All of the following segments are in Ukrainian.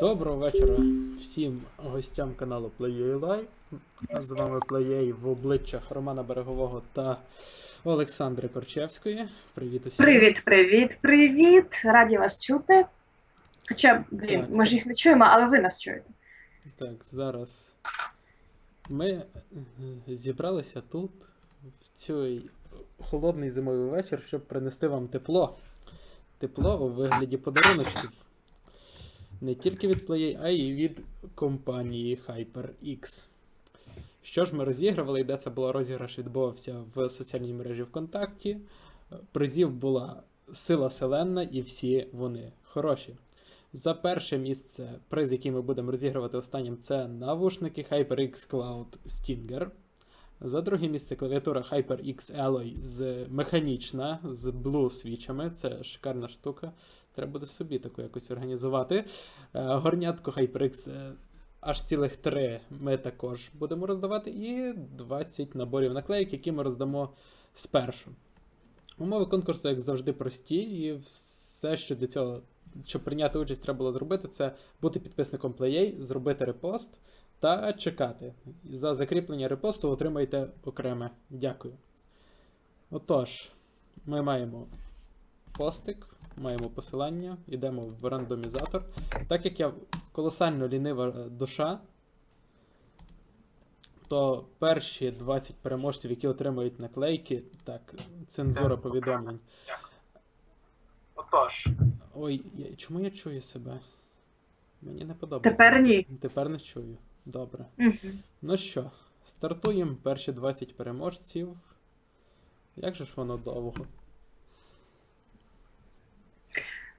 Доброго вечора всім гостям каналу PlayUI. З вами PlayUI в обличчях Романа Берегового та Олександри Корчевської. Привіт усім. Привіт, привіт, привіт! Раді вас чути. Хоча, блін, Так. ми ж їх не чуємо, але ви нас чуєте. Так, зараз ми е, зібралися тут в цей холодний зимовий вечір, щоб принести вам тепло. Тепло у вигляді подаруночків. Не тільки від PlayAI, а й від компанії HyperX. Що ж ми розігрували, і де це було розіграш, відбувався в соціальній мережі ВКонтакті. Призів була сила селенна, і всі вони хороші. За перше місце приз, який ми будемо розігрувати останнім, це навушники HyperX Cloud Stinger. За друге місце клавіатура HyperX Alloy з механічна, з Blue свічами. Це шикарна штука. Треба буде собі таку якось організувати. Е, Горнятку HyperX е, аж цілих три ми також будемо роздавати. І 20 наборів наклеїк, які ми роздамо спершу. Умови конкурсу, як завжди, прості, і все, що для цього, щоб прийняти участь, треба було зробити, це бути підписником PlayA, зробити репост та чекати. За закріплення репосту отримаєте окреме дякую. Отож, ми маємо постик, маємо посилання, йдемо в рандомізатор. Так як я колосально лінива душа, то перші 20 переможців, які отримають наклейки, так, цензура повідомлень. Отож, Ой, я, чому я чую себе? Мені не подобається. Тепер ні. Тепер не чую. Добре. Угу. Ну що, стартуємо перші 20 переможців. Як же ж воно довго?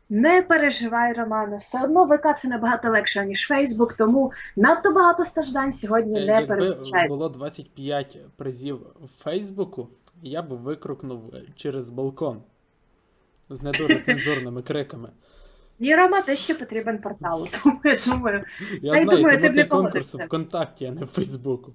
Не переживай, Романе, все одно ВК це набагато легше, ніж Фейсбук, тому надто багато страждань сьогодні Е, не Якби передбачається. було 25 призів в Фейсбуку, я б викрукнув через балкон з не дуже цензурними криками. Ні, Рома, те ще потрібен порталу, тому я думаю, Я Та й знаю, думаю, ти б не це конкурс погодишся. ВКонтакті, а не в Фейсбуку.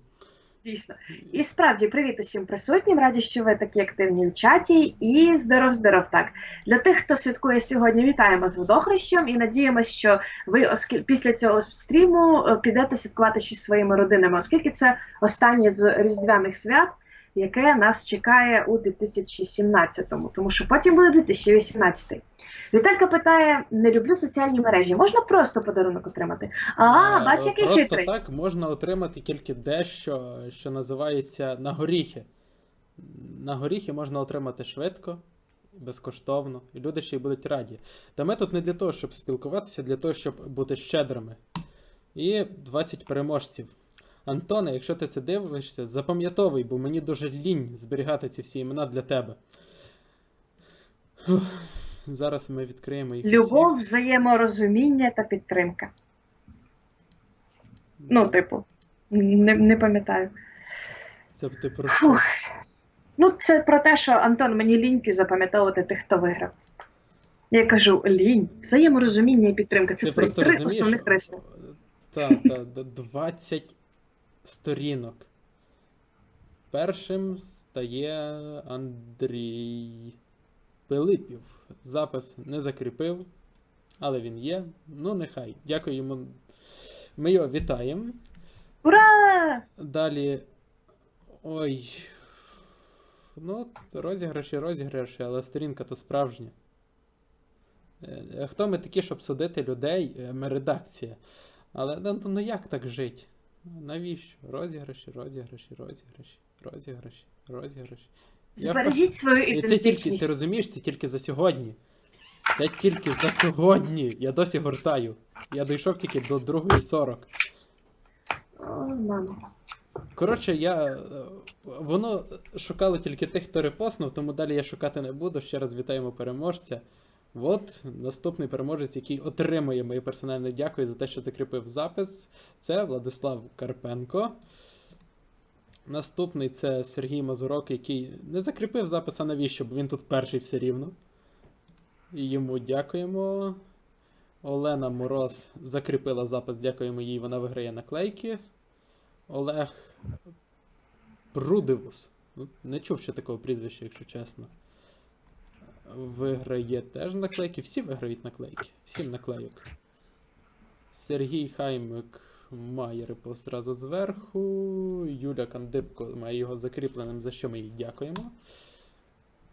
дійсно. І справді, привіт усім присутнім. Раді, що ви такі активні в чаті. І здоров, здоров. Так для тих, хто святкує сьогодні, вітаємо з водохрещем і надіємося, що ви оскіль... після цього стріму е, підете святкувати ще зі своїми родинами, оскільки це останнє з різдвяних свят. Яке нас чекає у 2017-му, тому що потім буде 2018. Віталька питає: не люблю соціальні мережі. Можна просто подарунок отримати? А, Е, бач, який Просто хитрий. так можна отримати тільки дещо, що називається на горіхи. На горіхи можна отримати швидко, безкоштовно, і люди ще й будуть раді. Та ми тут не для того, щоб спілкуватися, для того, щоб бути щедрими. І 20 переможців. Антоне, якщо ти це дивишся, запам'ятовуй, бо мені дуже лінь зберігати ці всі імена для тебе. Фух, Зараз ми відкриємо їх. Любов, взаєморозуміння та підтримка. Ну, типу, не, не пам'ятаю. Це ти про що? Фух. Ну, це про те, що Антон мені ліньки запам'ятовувати тих, хто виграв. Я кажу, лінь, взаєморозуміння і підтримка. Це Ти твої три розумієш, основних риси. Так, так, 20 сторінок. Першим стає Андрій Пилипів. Запис не закріпив, але він є. Ну, нехай. Дякую йому. Ми його вітаємо. Ура! Далі. Ой. Ну, розіграші, розіграші, але сторінка то справжня. Е, Хто ми такі, щоб судити людей? Е, Ми редакція. Але ну, ну як так жить? Навіщо? Розіграші, розіграші, розіграші, розіграші, розіграші. Збережіть свою І це тільки, ти розумієш, це тільки за сьогодні. Це тільки за сьогодні. Я досі гортаю. Я дійшов тільки до 2.40. О. Коротше, я. е, Воно шукало тільки тих, хто репостнув, тому далі я шукати не буду. Ще раз вітаємо переможця. От наступний переможець, який отримує моє персональне дякую за те, що закріпив запис. Це Владислав Карпенко. Наступний це Сергій Мазурок, який не закріпив запис, а навіщо, бо він тут перший все рівно. І йому дякуємо. Олена Мороз закріпила запис, дякуємо їй, вона виграє наклейки. Олег Прудивус. Ну, Не чув ще такого прізвища, якщо чесно. Виграє теж наклейки. Всі виграють наклейки. Всім наклейок. Сергій Хаймик має репост зразу зверху. Юля Кандибко має його закріпленим, за що ми їй дякуємо.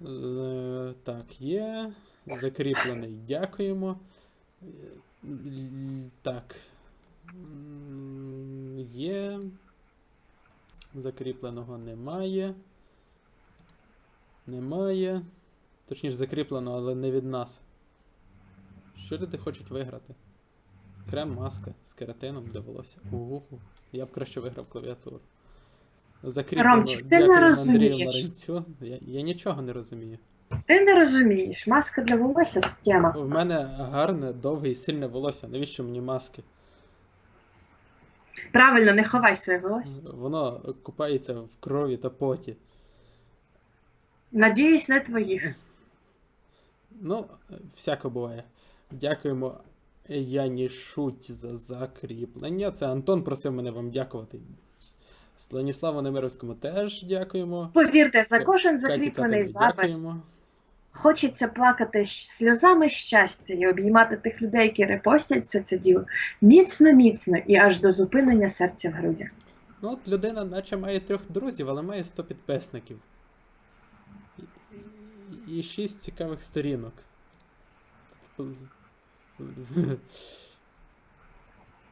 Е, так, є. Закріплений, дякуємо. Е, Так. Є. Закріпленого немає. Немає. Точніше, закріплено, але не від нас. Що люди хочуть виграти? Крем маска з кератином для волосся. Угу. Я б краще виграв клавіатуру. Закріплено. Ромчик, ти не розумієш. Я, я нічого не розумію. Ти не розумієш, маска для волосся це тема. В мене гарне, довге і сильне волосся. Навіщо мені маски? Правильно, не ховай своє волосся. Воно купається в крові та поті. Надіюсь, не твоїх. Ну, всяко буває. Дякуємо Яні Шуть за закріплення. Це Антон просив мене вам дякувати. Станіславу Немировському теж дякуємо. Повірте, за кожен закріплений запис дякуємо. хочеться плакати сльозами щастя і обіймати тих людей, які репостять все це діло міцно, міцно і аж до зупинення серця в грудях. Ну, от людина, наче має трьох друзів, але має 100 підписників. І, і 6 цікавих сторінок.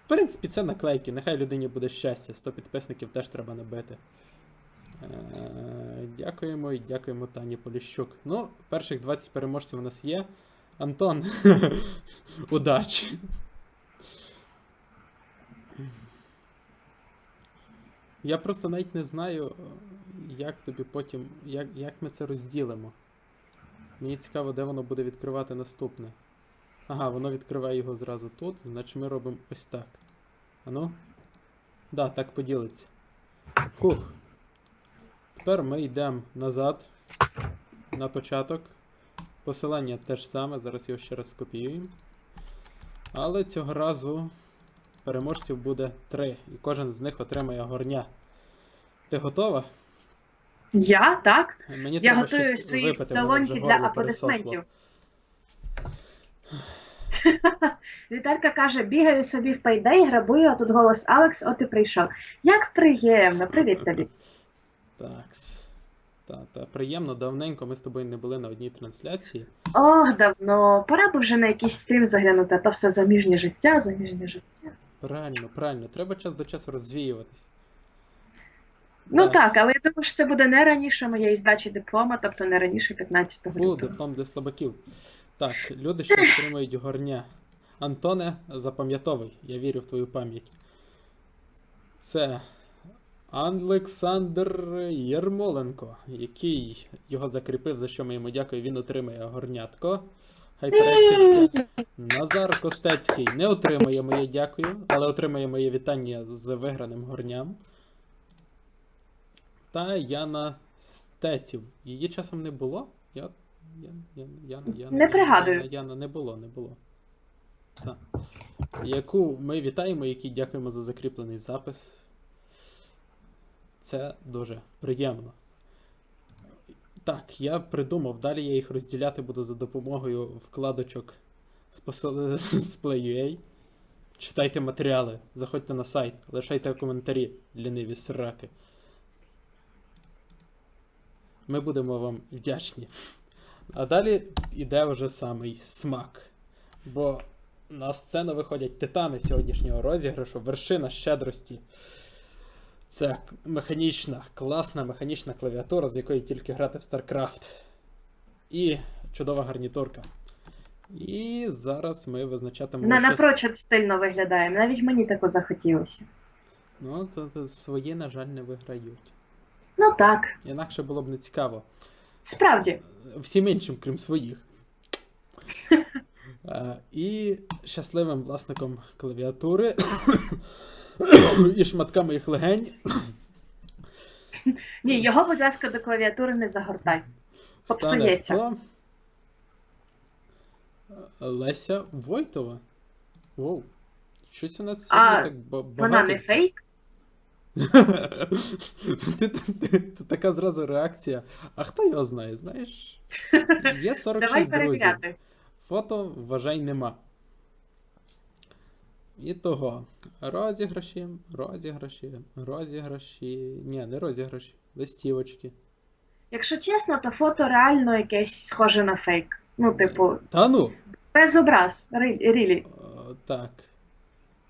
В принципі, це наклейки. Нехай людині буде щастя. 100 підписників теж треба набити. Е, Дякуємо і дякуємо Тані Поліщук. Ну, перших 20 переможців у нас є. Антон, удачі! Я просто навіть не знаю, як тобі потім. Як, як ми це розділимо. Мені цікаво, де воно буде відкривати наступне. Ага, воно відкриває його зразу тут, значить ми робимо ось так. Ану? Да, так поділиться. Фух. Тепер ми йдемо назад. На початок. Посилання те ж саме, зараз його ще раз скопіюємо. Але цього разу переможців буде три, і кожен з них отримає горня. Ти готова? Я так. Мені Я треба готую щось свої випити, талонки для горло пересохло. аплодисментів. Віталька каже: бігаю собі в пейдей, грабую, а тут голос Алекс, от і прийшов. Як приємно, привіт тобі. Такс. Та, та, приємно, давненько ми з тобою не були на одній трансляції. Ох, давно. Пора б вже на якийсь стрім заглянути, а то все заміжнє життя, заміжнє життя. Правильно, правильно. Треба час до часу розвіюватись. Ну Так. так, але я думаю, що це буде не раніше моєї здачі диплома, тобто не раніше 15 Фу, лютого. диплом для слабаків. Так, люди, що отримують горня. Антоне, запам'ятовуй, я вірю в твою пам'ять. Це Олександр Єрмоленко, який його закріпив, за що ми йому дякуємо, він отримає горнятко. Назар Костецький не отримує моє дякую, але отримує моє вітання з виграним горням. Та Яна Стеців. Її часом не було? Я, я, я, Яна, Яна, Не пригадую. Яна, Яна, не було, не було. Так. Яку ми вітаємо, якій дякуємо за закріплений запис. Це дуже приємно. Так, я придумав, далі я їх розділяти буду за допомогою вкладочок з, посил... з Play.ua. Читайте матеріали, заходьте на сайт, лишайте коментарі, ліниві сраки. Ми будемо вам вдячні. А далі іде вже самий смак. Бо на сцену виходять титани сьогоднішнього розіграшу, вершина щедрості. Це механічна, класна механічна клавіатура, з якої тільки грати в StarCraft. І чудова гарнітурка. І зараз ми визначатимемо. На щас- напрочуд стильно виглядає. Навіть мені тако захотілося. Ну, то, то свої, на жаль, не виграють. Ну так, Інакше було б не цікаво. справді. Всім іншим, крім своїх. Е, І щасливим власником клавіатури і шматками їх легень. Ні, його, будь ласка, до клавіатури не загортай. Попсується. Леся Войтова. Воу. Щось у нас А, сьогодні так ба- багато. Вона не фейк. Така зразу реакція. А хто його знає, знаєш? Є 46 Давай друзів. Фото, вважай, нема. І того. Розіграші, розіграші, розіграші. Ні, не розіграші. Листівочки. Якщо чесно, то фото реально якесь схоже на фейк. Ну, типу, Та ну! без образ, рілі. О, так.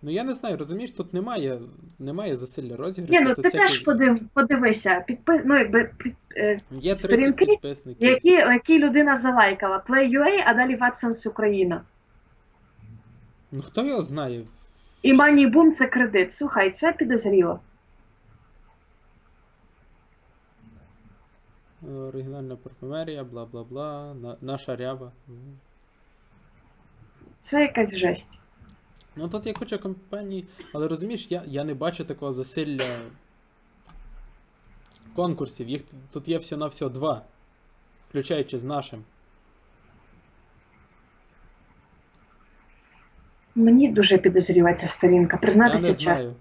Ну я не знаю, розумієш, тут немає, немає засилля розіграшу. Ні, ну ти теж подив, подивися, підпис, ну, якби, під, е, Є 30 сторінки, підписників. які, які людина залайкала. Play.ua, а далі Watson's Україна. Ну хто його знає? І Money Boom це кредит. Слухай, це підозріло. Оригінальна парфумерія, бла бла бла, на, наша ряба. Це якась жесть. Ну тут є куча компаній, але розумієш, я, я не бачу такого засилля конкурсів. Їх тут є всього на всього два, включаючи з нашим. Мені дуже підозріла ця сторінка, Я признатися не чесно. знаю.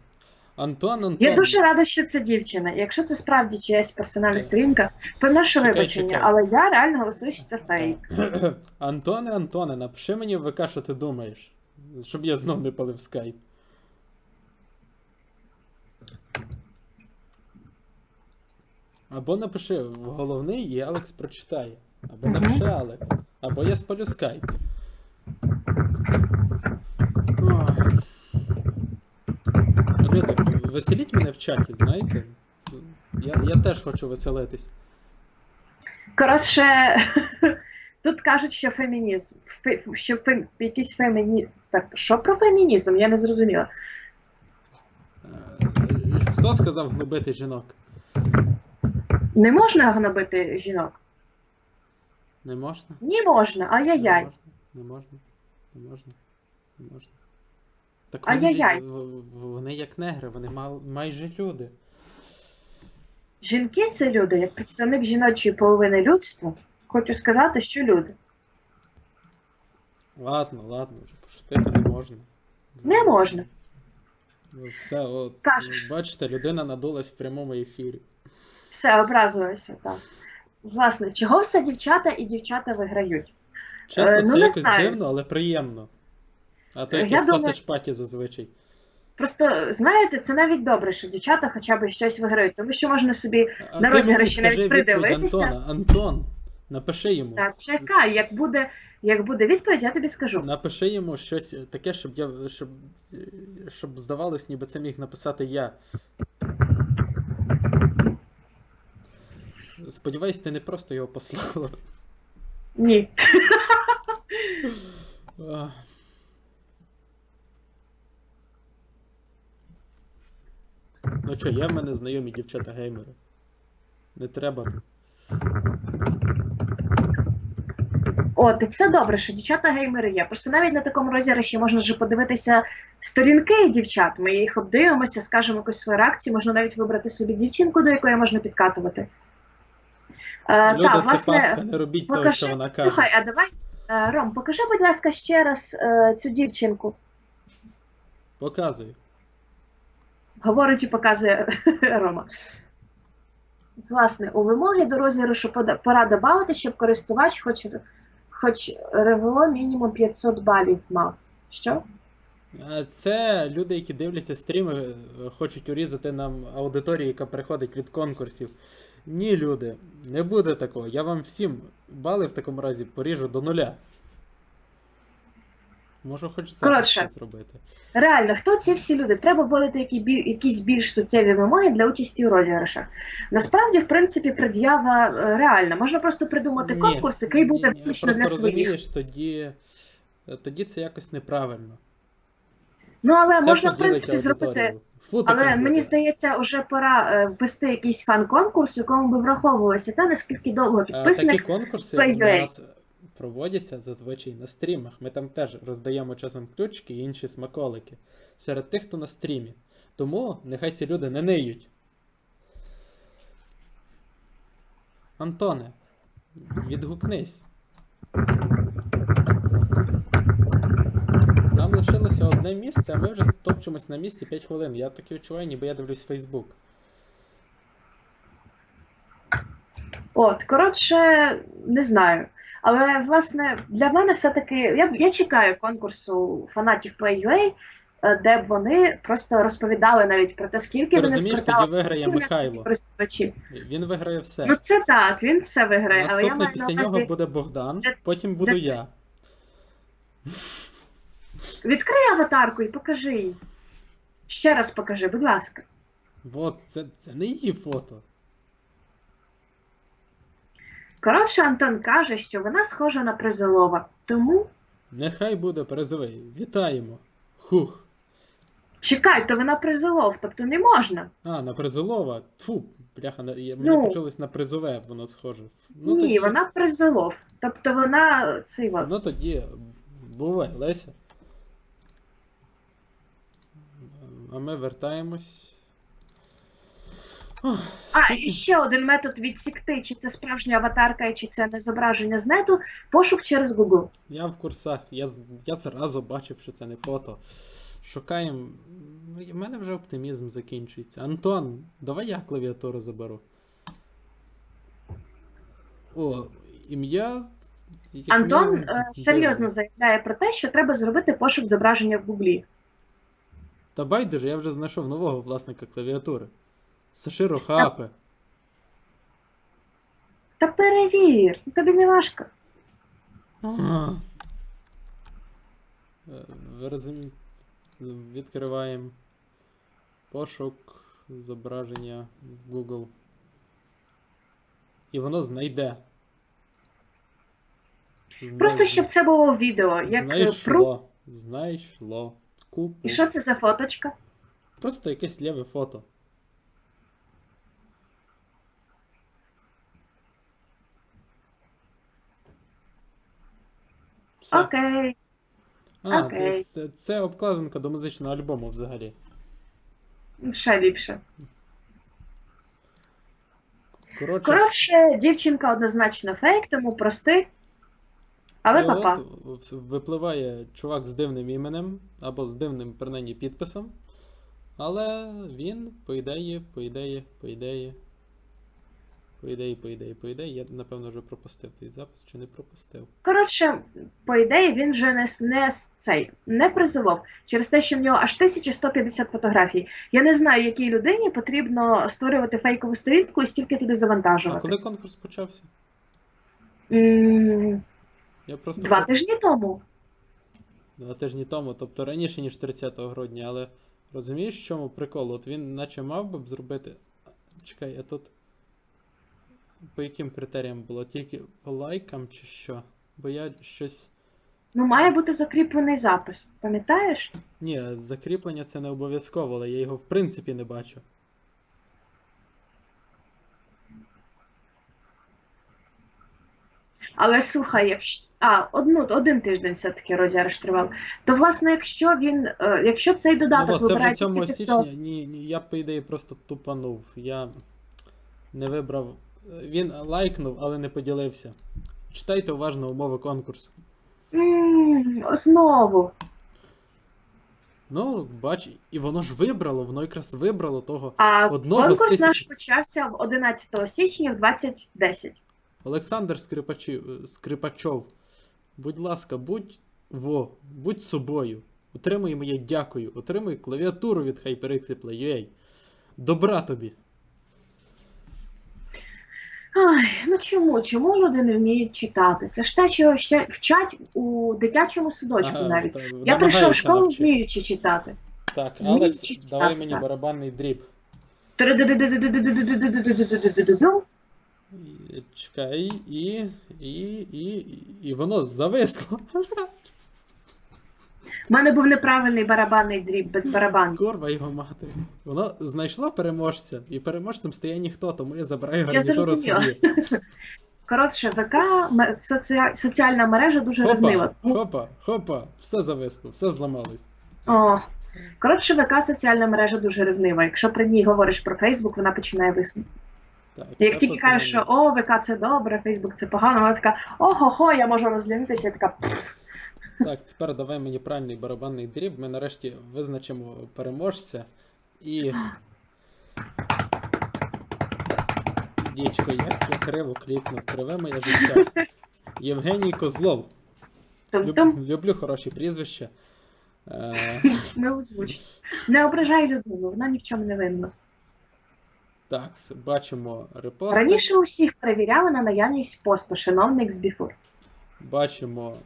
Антон, Антон. Я дуже рада, що це дівчина. Якщо це справді чиясь персональна сторінка, приношу вибачення, чекай. але я реально голосую, що це фейк. Антоне, Антоне, напиши мені в ВК, що ти думаєш. Щоб я знов не палив скайп. Або напиши в головний і Алекс прочитає. Або напиши Алекс. Або я спалю скайп. Люди, веселіть мене в чаті, знаєте? Я, я теж хочу веселитись. Коротше, тут кажуть, що фемінізм. Фе- Що фем... якийсь феміні... Так, що про фемінізм? Я не зрозуміла. Е, Хто сказав гнобити жінок? Не можна гнобити жінок? Не можна? Ні, можна, ай-яй-яй. Не можна, не можна, не можна. Так вони, Ай-яй-яй. вони як негри, вони мал, майже люди. Жінки це люди, як представник жіночої половини людства. Хочу сказати, що люди. Ладно, ладно, вже пошутити не можна. Не можна. Ну, все, от, Кажеш. бачите, людина надулась в прямому ефірі. Все, образилося, так. Власне, чого все дівчата і дівчата виграють? Чесно, Е, ну, це не якось знаю. дивно, але приємно. А то Е, як я в думаю- паті зазвичай. Просто знаєте, це навіть добре, що дівчата хоча б щось виграють, тому що можна собі А На ти розіграші навіть скажи відповідь придивитися. Антона, Антон, напиши йому. так, чекай, як буде, як буде відповідь, я тобі скажу. Напиши йому щось таке, щоб я щоб, щоб здавалось, ніби це міг написати я. Сподіваюсь, ти не просто його послала. Ні. Ну що, є в мене знайомі дівчата-геймери. Не треба тут. От, і це добре, що дівчата геймери є. Просто навіть на такому розіграші можна вже подивитися сторінки дівчат. Ми їх обдивимося, скажемо якусь свою реакцію, можна навіть вибрати собі дівчинку, до якої можна підкатувати. Е, Люда, та, це власне, пастка, не робіть того, що вона каже. Слухай, а давай, е, Ром, покажи, будь ласка, ще раз е, цю дівчинку. Показую. Говорить і показує Рома. Власне, у вимоги до розіграшу пода- пора додати, щоб користувач хоч, хоч РВО мінімум 500 балів мав. Що? Е, Це люди, які дивляться стріми, е, хочуть урізати нам аудиторію, яка приходить від конкурсів. Ні, люди, не буде такого. Я вам всім бали в такому разі поріжу до нуля. Можу хоч зараз Коротше. це зробити. Реально, хто ці всі люди? Треба вводити які бі- якісь більш суттєві вимоги для участі у розіграшах. Насправді, в принципі, пред'ява е, реальна. Можна просто придумати Ні, конкурс, який буде ні, ні, виключно для Просто своїх. розумієш, тоді, е, тоді це якось неправильно. Ну але Це можна, в поділить принципі, зробити. аудиторію. Фу, Але мені здається, вже пора е, ввести якийсь фан-конкурс, в якому би враховувалося те, наскільки довго А, Такі підписник. конкурси у нас проводяться зазвичай на стрімах. Ми там теж роздаємо часом ключики і інші смаколики серед тих, хто на стрімі. Тому нехай ці люди не ниють. Антоне, відгукнись. Нам лишилося одне місце, а ми вже топчемось на місці 5 хвилин. Я таке відчуваю, ніби я дивлюсь Фейсбук. От, коротше, не знаю. Але власне для мене все-таки я, я чекаю конкурсу фанатів Play.ua. е, де б вони просто розповідали навіть про те, скільки Ти вони розумієш, тоді виграє Михайло. Він виграє все. Ну це так, він все виграє, але я Наступний маю після на нього буде Богдан, Де- потім буду де- я. відкрий аватарку і покажи її. Ще раз покажи, будь ласка. От, це, це не її фото. Коротше, Антон каже, що вона схожа на призолова. Тому Нехай буде призовий. Вітаємо. Хух. чекай, то вона призолов, тобто не можна. А, на призолова. Тфу, бляха, на- я- мені Ну. почалось на призове, воно схоже. Ну, Ні, тоді, вона призолов. Тобто вона цей от. Ну тоді бувай, Леся. А ми вертаємось. А, і ще один метод відсікти, чи це справжня аватарка, чи це не зображення з нету, пошук через Google. Я в курсах, я, я зразу бачив, що це не фото. Шукаємо. Ну, У мене вже оптимізм закінчується. Антон, давай я клавіатуру заберу. О, ім'я. Антон е, серйозно заявляє про те, що треба зробити пошук зображення в Гуглі. Та байдуже, я вже знайшов нового власника клавіатури. Саширо Хапе. Та перевір, тобі не важко. Ага. Е, Ви відкриваємо пошук зображення в Google. І воно знайде. Просто щоб це було в відео, як е, пруф. Знайшло. Знайшло. Купу. І що це за фоточка? Просто якесь ліве фото. Все. Окей. А, окей. Це, це обкладинка до музичного альбому взагалі. Ще ліпше. Коротше, Коротше, дівчинка однозначно фейк, тому прости. Але і папа. от випливає чувак з дивним іменем, або з дивним принаймні підписом. Але він, по ідеї, по ідеї, по ідеї. По ідеї, по ідеї, по ідеї, я напевно вже пропустив той запис чи не пропустив. Коротше, по ідеї, він вже не, не цей не призовов через те, що в нього аж 1150 фотографій. Я не знаю, якій людині потрібно створювати фейкову сторінку і стільки туди завантажувати. А коли конкурс почався? М, Я просто Два тижні тому. два тижні тому, тобто раніше, ніж 30 грудня, але розумієш, в чому прикол? От він наче мав би зробити. Чекай, а тут. По яким критеріям було? Тільки по лайкам чи що? Бо я щось. Ну, має бути закріплений запис. Пам'ятаєш? Ні, закріплення це не обов'язково, але я його в принципі не бачу. Але слухай, якщо а одну один тиждень все-таки розіграш тривав. То власне, якщо він, е, якщо цей Ну, додаток от, це вже вибирає 7 тільки січня, то- ні, ні, я по ідеї, просто тупанув. Я не вибрав. Він лайкнув, але не поділився. Читайте уважно умови конкурсу. М, знову. Ну, бач, і воно ж вибрало, воно якраз вибрало того. А Одного з конкурс тисяч. наш почався в 11 січня в 2010. Олександр Скрипачів, Скрипачов. Будь ласка, будь во, будь собою. Отримуй моє дякую. Отримуй клавіатуру від HyperX Play.ua. Добра тобі. Ай, ну чому? Чому люди не вміють читати? Це ж те, чого ще вчать у дитячому садочку Ага, навіть. та, Я прийшов в школу, навчити. вміючи читати. Так, Вміють Алекс, читати, давай мені барабанний дріб. Чекай, і, і, і, і, і воно зависло. У мене був неправильний барабанний дріб без барабанки. Корва його мати. Воно знайшло переможця, і переможцем стає ніхто, тому я забираю гарнітуру собі. Коротше, ВК соці- соціальна мережа дуже Хопа, ревнива. Хопа, хопа, все зависло, все зламалось. О. Коротше, ВК соціальна мережа дуже ревнива. Якщо при ній говориш про Фейсбук, вона починає виснути. Так, Як тільки кажеш, що о, ВК це добре, Фейсбук це погано, вона така ого-го, я можу розлінитися, я така «Пф». Так, тепер давай мені правильний барабанний дріб. Ми нарешті визначимо переможця. І. Дічко, як я криво клікнув, криве моє життя. Євгеній Козлов. Люб, люблю хороші прізвища. Е, Не озвуч. Не ображай людину, вона ні в чому не винна. так, бачимо репости. Раніше усіх перевіряли на наявність посту, шановний Xbefore. Бачимо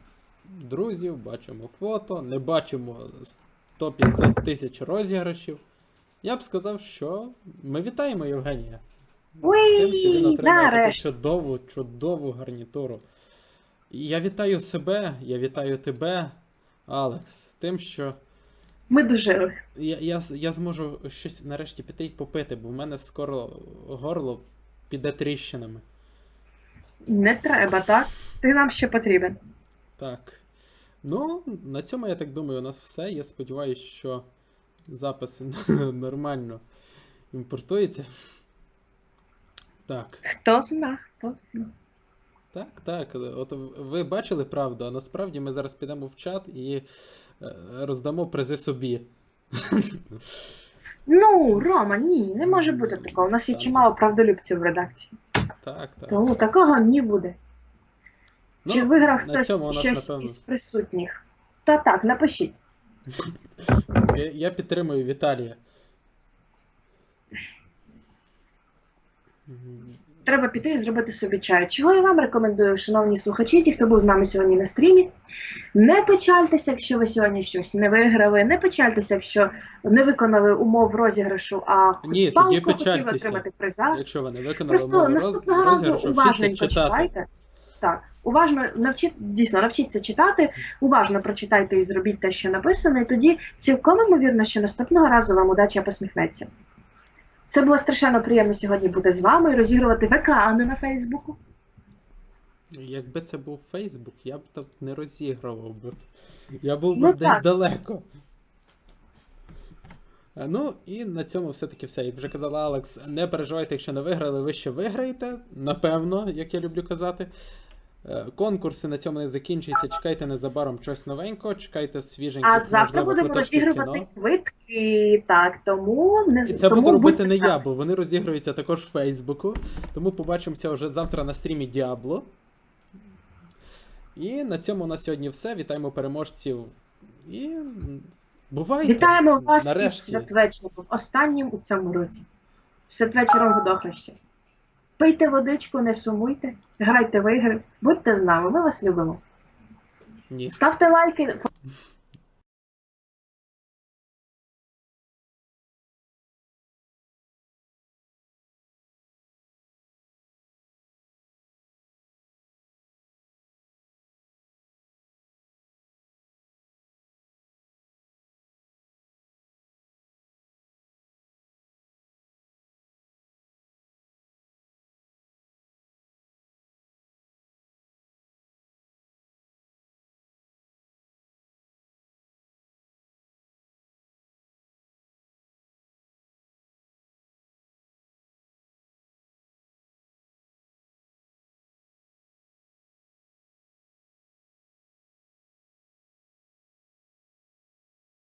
друзів, бачимо фото, не бачимо 100-500 тисяч розіграшів. Я б сказав, що ми вітаємо Євгенія. З тим, що він отримав таку чудову, чудову гарнітуру. Я вітаю себе, я вітаю тебе, Алекс, з тим, що Ми дожили. я, я, я зможу щось нарешті піти й попити, бо в мене скоро горло піде тріщинами. Не треба, так? Ти нам ще потрібен. Так. Ну, на цьому, я так думаю, у нас все. Я сподіваюся, що запис нормально імпортується. Так, Хто зна, хто зна. так, так. От ви бачили правду, а насправді ми зараз підемо в чат і е, роздамо призи собі. Ну, Рома, ні, не може бути такого. У нас є чимало правдолюбців в редакції. Так, так. Тому такого не буде. Чи Ну, виграв на хтось цьому у нас, щось напевно, із присутніх? Та так, напишіть. Я, я підтримую Віталія. Мгм. Треба піти і зробити собі чай. Чого я вам рекомендую, шановні слухачі, ті, хто був з нами сьогодні на стрімі. Не печальтеся, якщо ви сьогодні щось не виграли, не печальтеся, якщо не виконали умов розіграшу, а Ні, палко тоді хотіли печальтеся. отримати приза. Якщо ви не виконали Просто умови роз- наступного разу розіграшу, вчіться уважненько читати. читайте. Так, уважно навчіть, дійсно навчіться читати, уважно прочитайте і зробіть те, що написано, і тоді цілком ймовірно, що наступного разу вам удача посміхнеться. Це було страшенно приємно сьогодні бути з вами і розігрувати ВК, а не на Фейсбуку. Якби це був Фейсбук, я б тут не розігрував би. Я був би Ну, десь так. далеко. Е, Ну, і на цьому все-таки все. Як вже казала Алекс, не переживайте, якщо не виграли, ви ще виграєте, напевно, як я люблю казати. Е, Конкурси на цьому не закінчуються. Чекайте незабаром щось новенького, чекайте свіженьких, А завтра будемо розігрувати квитки. Так, тому не І це тому буду робити не я, бо вони розігруються також в Фейсбуку. Тому побачимося вже завтра на стрімі Діабло. І на цьому у нас сьогодні все. Вітаємо переможців. І бувайте! Вітаємо вас із святвечором, останнім у цьому році. Святвечором водохреща. Пийте водичку, не сумуйте, грайте в ігри, будьте з нами, ми вас любимо. Ні. Ставте лайки,